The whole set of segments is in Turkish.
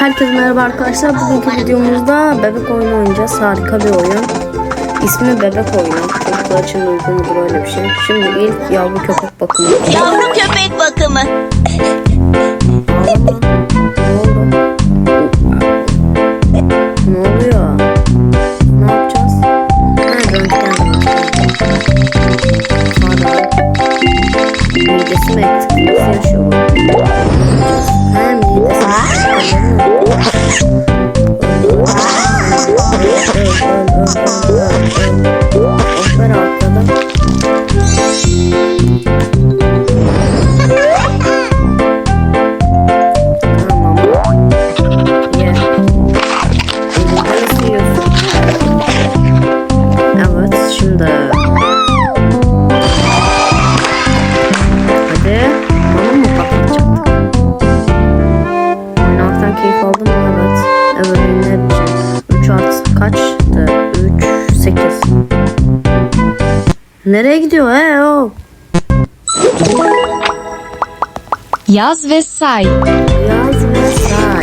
Herkese merhaba arkadaşlar. Bugünkü videomuzda bebek oyunu oynayacağız. Harika bir oyun. İsmi bebek oyunu. Çocuklar için uygun mudur öyle bir şey. Şimdi ilk yavru köpek bakımı. Yavru köpek bakımı. kaçtı? 3, 8. Nereye gidiyor he o? Yaz ve say. Yaz ve say.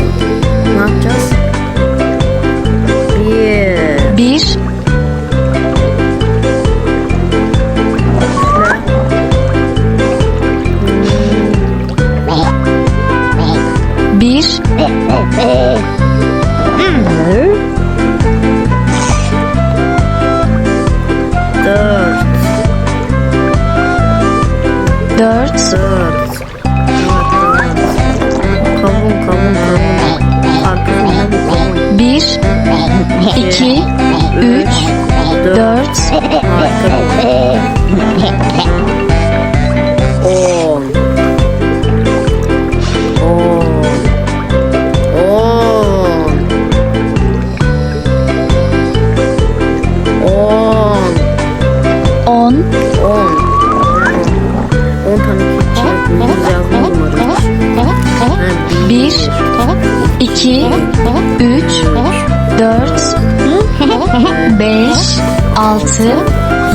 6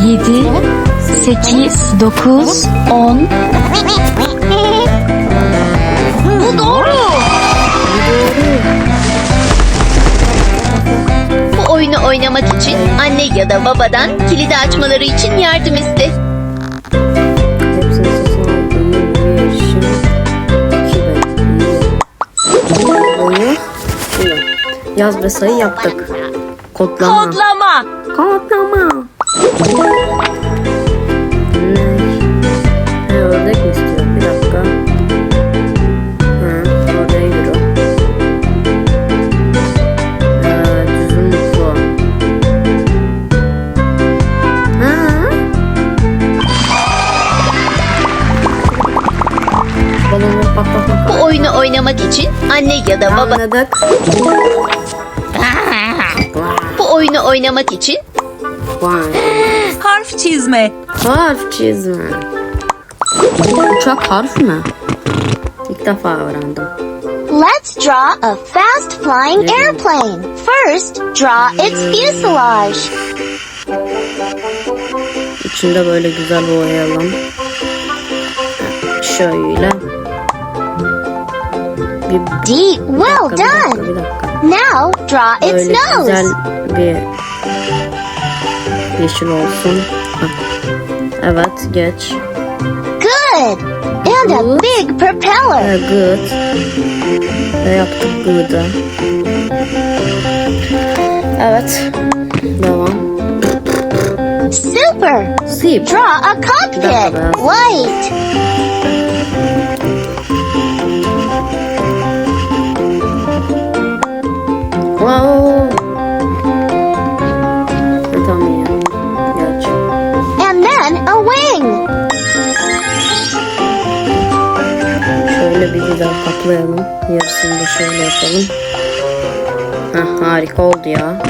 7 8 9 10 Bu doğru. Bu oyunu oynamak için anne ya da babadan kilidi açmaları için yardım iste. Yaz ve sayı yaptık. Kodlama. Kodlama. Kodlama. Oyunu oynamak için anne ya da baba Anladık. bu oyunu oynamak için. Harf çizme. Harf çizme. Uçak harf mi? İlk defa öğrendim. Let's draw a fast flying airplane. First, draw its fuselage. İçinde böyle güzel boyayalım. Şöyle. Bir, D. Well bir dakika, done. bir dakika. Now, draw its Böyle güzel nose. bir yeşil olsun. Evet geç. Good. And a Good. big Ve propeller. good. Ve yaptık good'ı. Evet. Devam. Super. Sip. Draw a cockpit. White. Wow. Tamam iyi. Geç. And then a wing. Şöyle bir güzel kaplayalım. Yarısını da şöyle yapalım. Heh, harika oldu ya.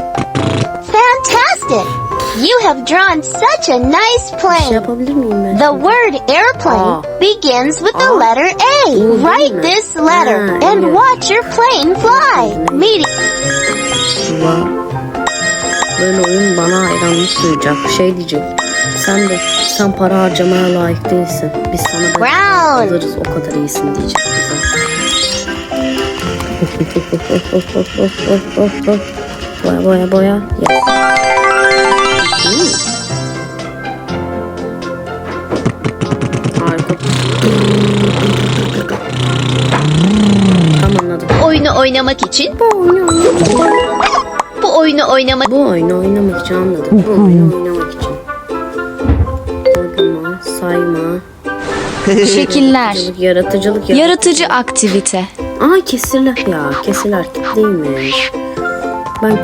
Fantastic. You have drawn such a nice Şey plane. yapabilir miyim ben? The word airplane begins with the letter A. Write mi? this letter Ha, and watch your plane fly. Meeting. Böyle oyun bana hayranlık duyacak. Şey diyecek. Sen de sen para harcamaya layık değilsin. Biz sana da Brown. alırız o kadar iyisin diyecek bize. Boya boya boya. Yes. Harika. Tam anladım. Oyunu oynamak için Bu oyunu oynamak bu oyunu oynamak Bu oyunu oynamak için anladım. Bu oyunu oynamak için. Kodlama, sayma, Şekiller. yaratıcılık, yaratıcılık, yaratıcılık. Yaratıcı aktivite. Aa kesirler ya. Kesirler değilmiş. Ben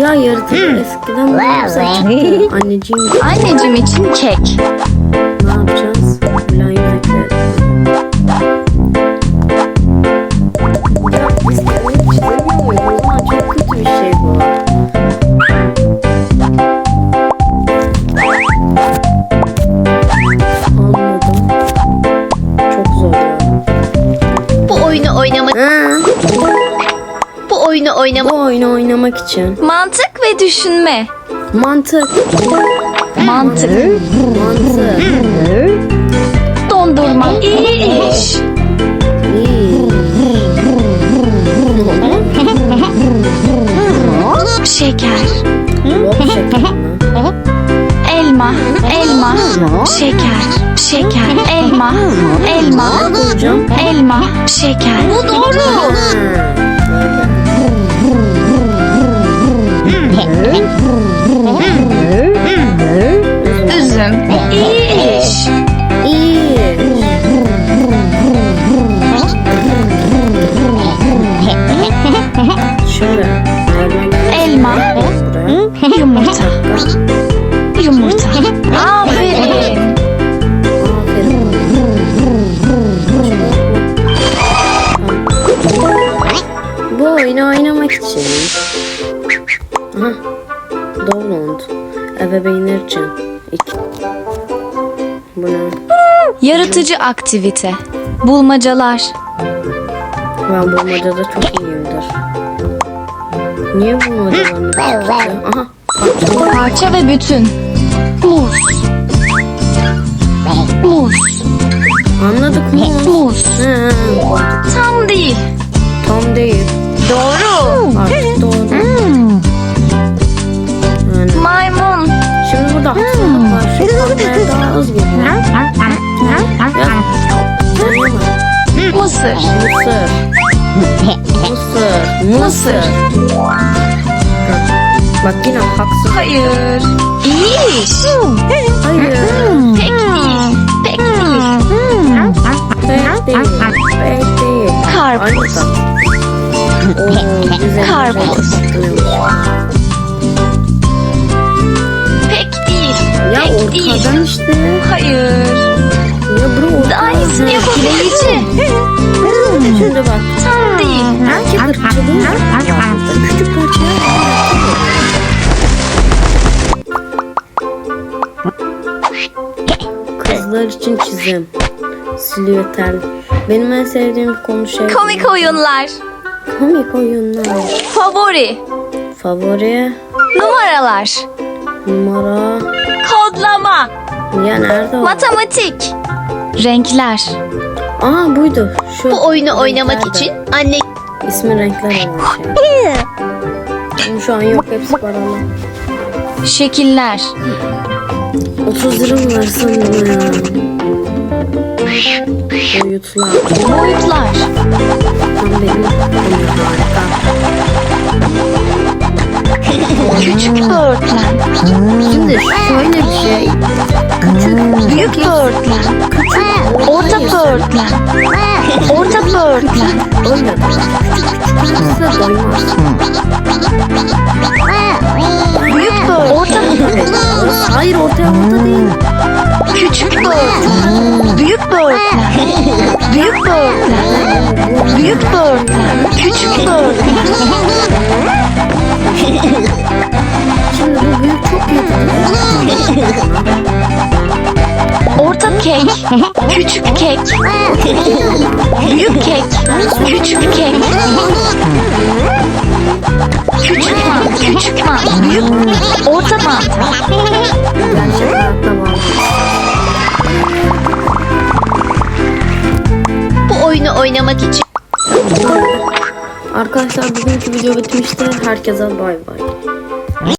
ya yaratıcı eskiden bunu yapsak çıktı. Anneciğim Anneciğim için kek. ne yapacağız? Kötü bir şey bu. Anladım. Çok zor ya. bu oyunu oynamak bu oyunu oynamak bu oyunu oynamak için Mantık ve düşünme. mantık, Mantık. mantık. Dondurma. İş. Şeker. Elma. Elma. Şeker. Şeker. Elma. Elma. Elma. Şeker. Bu doğru. 嘿嘿。Yaratıcı aktivite. Bulmacalar. Ben bulmacada çok iyiyimdir. Niye bulmacalarını? Aha. Parça ve bütün. Muz. Muz. Anladık mı? Muz. Tam değil. tam değil. Doğru. Artık doğru. Mısır. Bak yine haksız. Hayır. İyi iş. Hayır. Pek değil. Pek değil. Pek değil. Pek değil. Karpuz. Oo. Karpuz. Pek değil. Ya Pek değil. ortadan işte. Hayır. Ya bro ortadan. Daha iyisini yapabilirsin. Şimdi bak. Tam küçük Kızlar için çizim. Silüetel. Benim en sevdiğim konu şey. Komik oyunlar. Komik oyunlar. Favori. Favori Numaralar. numara. Kodlama. Ya nerede o? Matematik. Renkler. Aa buydu. Şu bu oyunu oynamak için anne İsmi renkler olan şey. Ama şu an yok hepsi paralı. Şekiller. 30 lira mı versem buna ya? Boyutlar. Boyutlar. Tam benim harika. Küçük böğürtlen. Şimdi şöyle bir şey. Kek. Küçük kek. Büyük kek. Küçük kek. Küçük mant. Küçük mant. Büyük. Orta mant. Bu oyunu oynamak için arkadaşlar bugünkü video bitmişti. Herkese bay bay.